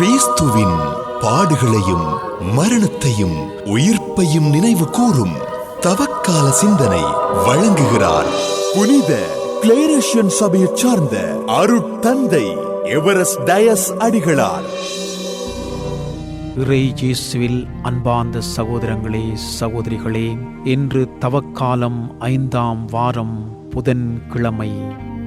கிறிஸ்துவின் பாடுகளையும் மரணத்தையும் உயிர்ப்பையும் நினைவு கூறும் தவக்கால சிந்தனை வழங்குகிறார். புனித கிளேரேஷியன் சபையைச் சார்ந்த அருட்தந்தை எவரஸ்ட் டயஸ் அடிகளார். இறை இயேசுவில் அன்பார்ந்த சகோதரங்களே சகோதரிகளே இன்று தவக்காலம் ஐந்தாம் வாரம் புதன்கிழமை.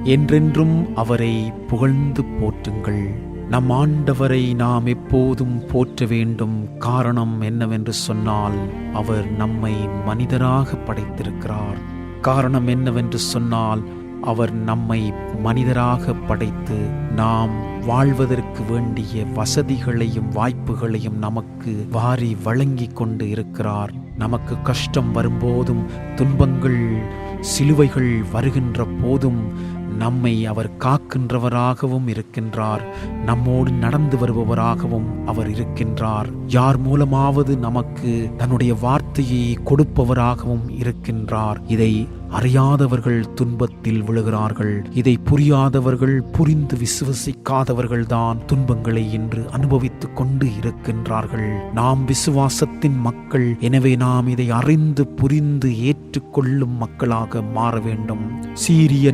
என்றென்றும் அவரை புகழ்ந்து போற்றுங்கள். நம் ஆண்டவரை நாம் எப்போதும் போற்ற வேண்டும். காரணம் என்னவென்று சொன்னால் அவர் நம்மை மனிதராக படைத்திருக்கிறார். காரணம் என்னவென்று சொன்னால் அவர் நம்மை மனிதராக படைத்து நாம் வாழ்வதற்கு வேண்டிய வசதிகளையும் வாய்ப்புகளையும் நமக்கு வாரி வழங்கி கொண்டு இருக்கிறார். நமக்கு கஷ்டம் வரும்போதும் துன்பங்கள் சிலுவைகள் வருகின்ற போதும் நம்மை அவர் காக்கின்றவராகவும் இருக்கின்றார். நம்மோடு நடந்து வருபவராகவும் அவர் இருக்கின்றார். யார் மூலமாவது நமக்கு தன்னுடைய வார்த்தையை கொடுப்பவராகவும் இருக்கின்றார். இதை அறியாதவர்கள் துன்பத்தில் விழுகிறார்கள். இதை புரியாதவர்கள் புரிந்து விசுவசிக்காதவர்கள் தான் துன்பங்களை இன்று அனுபவித்துக் கொண்டு இருக்கின்றார்கள். நாம் விசுவாசத்தின் மக்கள் எனவே நாம் இதை அறிந்து புரிந்து ஏற்றுக்கொள்ளும் மக்களாக மாற வேண்டும். சீரிய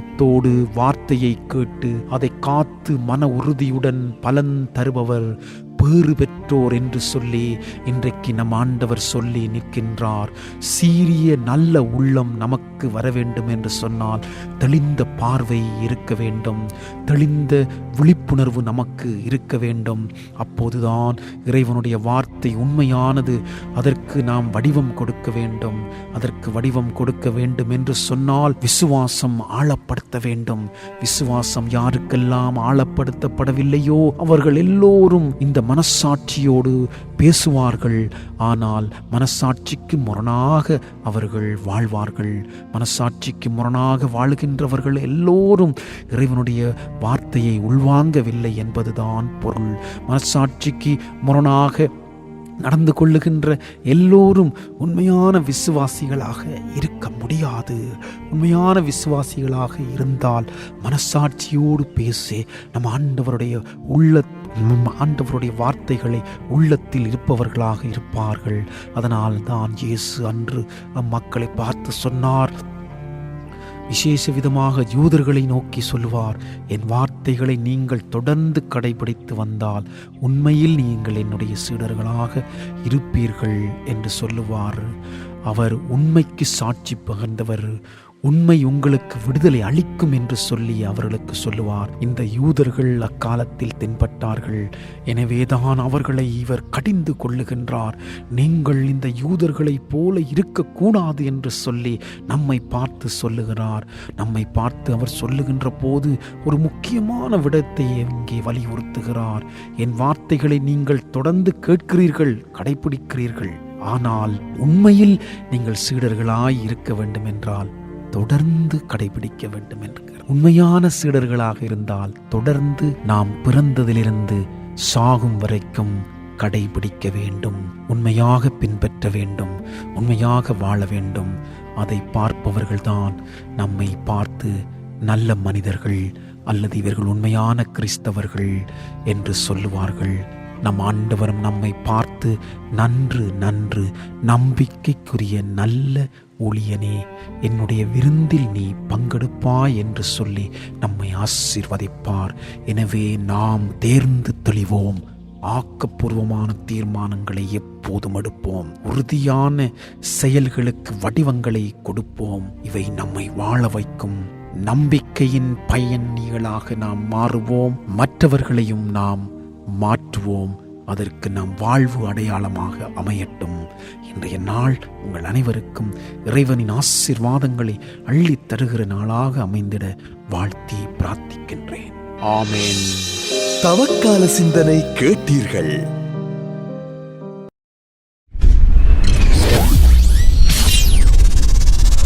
உள்ளத்தோடு வார்த்தையை கேட்டு அதை காத்து மன உறுதியுடன் பலன் தருபவர் பேறு பெற்றோர் என்று சொல்லி இன்றைக்கு நம் ஆண்டவர் சொல்லி நிற்கின்றார். சீரிய நல்ல உள்ளம் நமக்கு வர வேண்டும் என்று சொன்னால் தெளிந்த பார்வை இருக்க வேண்டும். தெளிந்த விழிப்புணர்வு நமக்கு இருக்க வேண்டும். அப்போதுதான் இறைவனுடைய வார்த்தை உண்மையானது. அதற்கு நாம் வடிவம் கொடுக்க வேண்டும். அதற்கு வடிவம் கொடுக்க வேண்டும் என்று சொன்னால் விசுவாசம் ஆழப்படுத்த வேண்டும். விசுவாசம் யாருக்கெல்லாம் ஆழப்படுத்தப்படவில்லையோ அவர்கள் எல்லோரும் இந்த மனசாட்சியோடு பேசுவார்கள். ஆனால் மனசாட்சிக்கு முரணாக அவர்கள் வாழ்வார்கள். மனசாட்சிக்கு முரணாக வாழுகின்றவர்கள் எல்லோரும் இறைவனுடைய வார்த்தையை உள்வாங்கவில்லை என்பதுதான் பொருள். மனசாட்சிக்கு முரணாக நடந்து கொள்ளுகின்ற எல்லோரும் உண்மையான விசுவாசிகளாக இருக்க முடியாது. உண்மையான விசுவாசிகளாக இருந்தால் மனசாட்சியோடு பேசி. நம் ஆண்டவருடைய உள்ள ஆண்டவருடைய வார்த்தைகளை உள்ளத்தில் இருப்பவர்களாக இருப்பார்கள். அதனால் தான் இயேசு அன்று அம்மக்களை பார்த்து சொன்னார். விசேஷ விதமாக யூதர்களை நோக்கி சொல்லுவார் என் வார்த்தைகளை நீங்கள் தொடர்ந்து கடைபிடித்து வந்தால் உண்மையில் நீங்கள் என்னுடைய சீடர்களாக இருப்பீர்கள் என்று சொல்லுவார். அவர் உண்மைக்கு சாட்சி பகர்ந்தவர். உண்மை உங்களுக்கு விடுதலை அளிக்கும் என்று சொல்லி அவர்களுக்கு சொல்லுவார். இந்த யூதர்கள் அக்காலத்தில் தென்பட்டார்கள். எனவேதான் அவர்களை இவர் கடிந்து கொள்ளுகின்றார். நீங்கள் இந்த யூதர்களைப் போல இருக்கக்கூடாது என்று சொல்லி நம்மை பார்த்து சொல்லுகிறார். நம்மை பார்த்து அவர் சொல்லுகின்ற போது ஒரு முக்கியமான விடத்தை இங்கே வலியுறுத்துகிறார். என் வார்த்தைகளை நீங்கள் தொடர்ந்து கேட்கிறீர்கள் கடைபிடிக்கிறீர்கள். ஆனால் உண்மையில் நீங்கள் சீடர்களாய் இருக்க வேண்டும் என்றால் தொடர்ந்து கடைபிடிக்க வேண்டும் என்கிறார் உண்மையான சீடர்களாக இருந்தால் தொடர்ந்து நாம் பிறந்ததிலிருந்து சாகும் வரைக்கும் கடைபிடிக்க வேண்டும் உண்மையாக பின்பற்ற வேண்டும் உண்மையாக வாழ வேண்டும். அதை பார்ப்பவர்கள்தான் நம்மை பார்த்து நல்ல மனிதர்கள் அல்லது இவர்கள் உண்மையான கிறிஸ்தவர்கள் என்று சொல்லுவார்கள். நம் ஆண்டவரும் நம்மை பார்த்து நன்று நன்று நம்பிக்கைக்குரிய நல்ல ஊழியனே என்னுடைய விருந்தில் நீ பங்கெடுப்பாய் என்று சொல்லி நம்மை ஆசீர்வதிப்பார். எனவே நாம் தேர்ந்து தெளிவோம். ஆக்கப்பூர்வமான தீர்மானங்களை எப்போதும் எடுப்போம். உறுதியான செயல்களுக்கு வடிவங்களை கொடுப்போம். இவை நம்மை வாழ வைக்கும். நம்பிக்கையின் பயணிகளாக நாம் மாறுவோம். மற்றவர்களையும் நாம் மாற்றுவோம். அதற்கு நம் வாழ்வு அடையாளமாக அமையட்டும். இன்றைய நாள் உங்கள் அனைவருக்கும் இறைவனின் ஆசீர்வாதங்களை அள்ளித் தருகிற நாளாக அமைந்திட வாழ்த்தி பிரார்த்திக்கின்றேன். ஆமேன். தவக்கால சிந்தனை கேட்டீர்கள்.